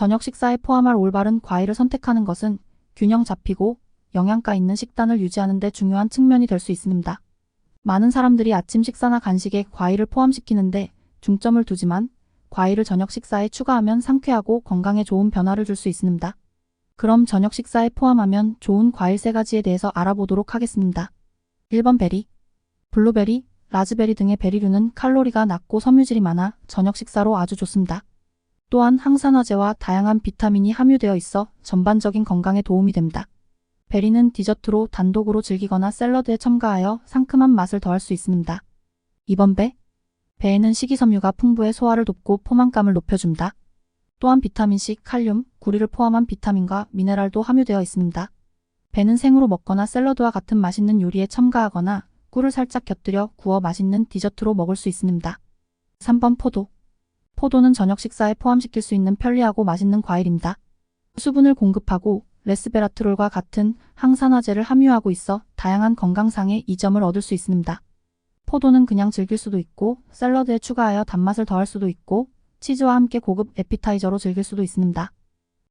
저녁 식사에 포함할 올바른 과일을 선택하는 것은 균형 잡히고 영양가 있는 식단을 유지하는 데 중요한 측면이 될 수 있습니다. 많은 사람들이 아침 식사나 간식에 과일을 포함시키는데 중점을 두지만 과일을 저녁 식사에 추가하면 상쾌하고 건강에 좋은 변화를 줄 수 있습니다. 그럼 저녁 식사에 포함하면 좋은 과일 세 가지에 대해서 알아보도록 하겠습니다. 1번 베리, 블루베리, 라즈베리 등의 베리류는 칼로리가 낮고 섬유질이 많아 저녁 식사로 아주 좋습니다. 또한 항산화제와 다양한 비타민이 함유되어 있어 전반적인 건강에 도움이 됩니다. 베리는 디저트로 단독으로 즐기거나 샐러드에 첨가하여 상큼한 맛을 더할 수 있습니다. 2번 배. 배에는 식이섬유가 풍부해 소화를 돕고 포만감을 높여줍니다. 또한 비타민C, 칼륨, 구리를 포함한 비타민과 미네랄도 함유되어 있습니다. 배는 생으로 먹거나 샐러드와 같은 맛있는 요리에 첨가하거나 꿀을 살짝 곁들여 구워 맛있는 디저트로 먹을 수 있습니다. 3번 포도. 포도는 저녁 식사에 포함시킬 수 있는 편리하고 맛있는 과일입니다. 수분을 공급하고 레스베라트롤과 같은 항산화제를 함유하고 있어 다양한 건강상의 이점을 얻을 수 있습니다. 포도는 그냥 즐길 수도 있고 샐러드에 추가하여 단맛을 더할 수도 있고 치즈와 함께 고급 에피타이저로 즐길 수도 있습니다.